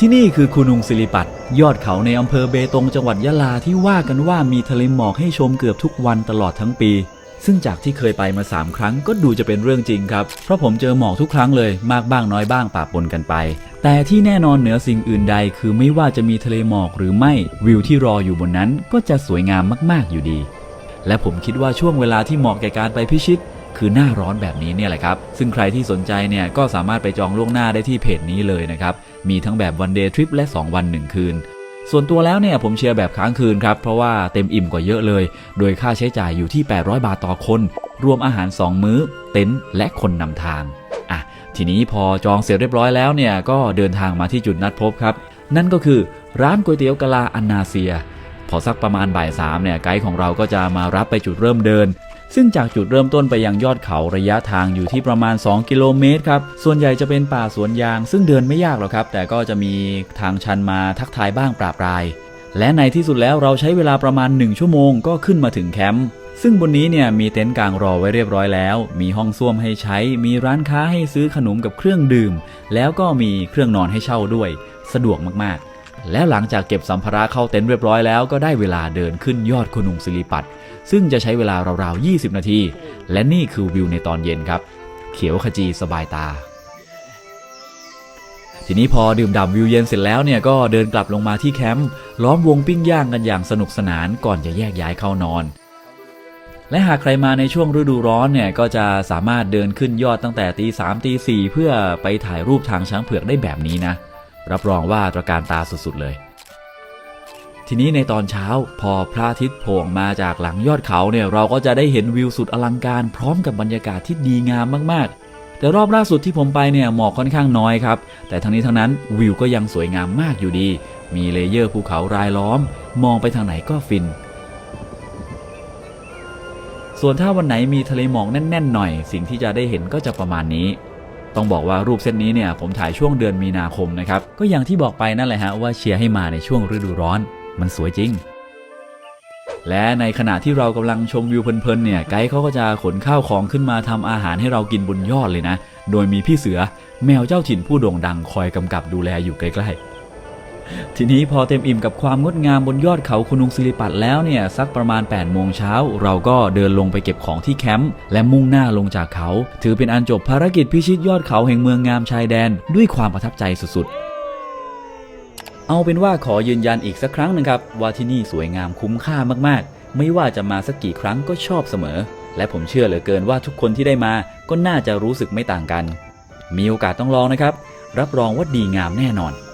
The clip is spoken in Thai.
ที่นี่คือคุนุงศิริปัตยอดเขาในอำเภอเบตงจังหวัดยะลาที่ว่ากันว่ามีทะเลหมอกให้ชมเกือบทุกวันตลอดทั้งปี ซึ่งจากที่เคยไปมา 3 ครั้งก็ดูจะเป็นเรื่องจริงครับ เพราะผมเจอหมอกทุกครั้งเลยมากบ้างน้อยบ้างปะปนกันไป แต่ที่แน่นอนเหนือสิ่งอื่นใด คือไม่ว่าจะมีทะเลหมอกหรือไม่วิวที่รออยู่บนนั้นก็จะสวยงามมากๆอยู่ดี และผมคิดว่าช่วงเวลาที่เหมาะแก่การไปพิชิต คือหน้าร้อนแบบนี้เนี่ยแหละครับ ซึ่งใครที่สนใจเนี่ยก็สามารถไปจองล่วงหน้าได้ที่เพจนี้เลยนะครับ มีทั้งแบบวันเดย์ทริปและ 2 วัน 1 คืน ส่วนตัวแล้วเนี่ยผมเชียร์แบบค้างคืนครับ เพราะว่าเต็มอิ่มกว่าเยอะเลย โดยค่าใช้จ่ายอยู่ที่ 800 บาทต่อคน รวมอาหาร 2 มื้อ เต็นท์และคนนำทางอะทีนี้พอจองเสร็จเรียบร้อยแล้วเนี่ยก็เดินทางมาที่จุดนัดพบครับ นั่นก็คือร้านก๋วยเตี๋ยวกะลาอันนาเซียพอสักประมาณบ่ายสามเนี่ยไกด์ของเราก็จะมารับไปจุดเริ่มเดิน ซึ่งจากจุดเริ่มต้นไปยังยอดเขาระยะทางอยู่ที่ประมาณ 2 กิโลเมตรครับ ส่วนใหญ่จะเป็นป่าสวนยาง ซึ่งเดินไม่ยากหรอกครับ แต่ก็จะมีทางชันมาทักทายบ้างปราปราย และในที่สุดแล้วเราใช้เวลาประมาณ 1 ชั่วโมงก็ขึ้นมาถึงแคมป์ซึ่งบนนี้เนี่ยมีเต็นท์กลางรอไว้เรียบร้อยแล้ว มีห้องส้วมให้ใช้ มีร้านค้าให้ซื้อขนมกับเครื่องดื่ม แล้วก็มีเครื่องนอนให้เช่าด้วย สะดวกมากๆ แล้วหลังจากเก็บสัมภาระเข้าเต็นท์เรียบร้อยแล้วก็ได้เวลาเดินขึ้นยอดคนุงศิริปัตซึ่งจะใช้เวลาราวๆ 20 นาที และนี่คือวิวในตอนเย็นครับ เขียวขจีสบายตา ทีนี้พอดื่มด่ำวิวเย็นเสร็จแล้วเนี่ยก็เดินกลับลงมาที่แคมป์ล้อมวงปิ้งย่างกันอย่างสนุกสนานก่อนจะแยกย้ายเข้านอนและหากใครมาในช่วงฤดูร้อนเนี่ยก็จะสามารถเดินขึ้นยอดตั้งแต่ตีสามตีสี่เพื่อไปถ่ายรูปทางช้างเผือกได้แบบนี้นะ รับรองว่าตระการตาสุดๆเลย ทีนี้ในตอนเช้าพอพระอาทิตย์โผล่มาจากหลังยอดเขาเนี่ยเราก็จะได้เห็นวิวสุดอลังการ พร้อมกับบรรยากาศที่ดีงามมากๆ แต่รอบล่าสุดที่ผมไปเนี่ยหมอกค่อนข้างน้อยครับ แต่ทั้งนี้ทั้งนั้นวิวก็ยังสวยงามมากอยู่ดี มีเลเยอร์ภูเขารายล้อม มองไปทางไหนก็ฟินส่วนถ้าวันไหนมีทะเลหมอกแน่น ๆ หน่อย สิ่งที่จะได้เห็นก็จะประมาณนี้ ต้องบอกว่ารูปเส้นนี้เนี่ยผมถ่ายช่วงเดือนมีนาคมนะครับ ก็อย่างที่บอกไปนั่นแหละฮะว่าเชียร์ให้มาในช่วงฤดูร้อน มันสวยจริง และในขณะที่เรากำลังชมวิวเพลินๆเนี่ยไกด์เขาก็จะขนข้าวของขึ้นมาทำอาหารให้เรากินบนยอดเลยนะ โดยมีพี่เสือแมวเจ้าถิ่นผู้โด่งดังคอยกำกับดูแลอยู่ใกล้ๆ ทีนี้พอเต็มอิ่มกับความงดงามบนยอดเขาคุนุงศิริปัตแล้วเนี่ยสักประมาณ8โมงเช้า เราก็เดินลงไปเก็บของที่แคมป์และมุ่งหน้าลงจากเขา ถือเป็นอันจบภารกิจพิชิตยอดเขาแห่งเมืองงามชายแดน ด้วยความประทับใจสุดๆเอาเป็นว่าขอยืนยันอีกสักครั้งหนึงครับ ว่าที่นี่สวยงามคุ้มค่ามากๆ ไม่ว่าจะมาสักกี่ครั้งก็ชอบเสมอ และผมเชื่อเหลือเกินว่าทุกคนที่ได้มาก็น่าจะรู้สึกไม่ต่างกัน มีโอกาสต้องลองนะครับ รับรองว่าดีงามแน่นอน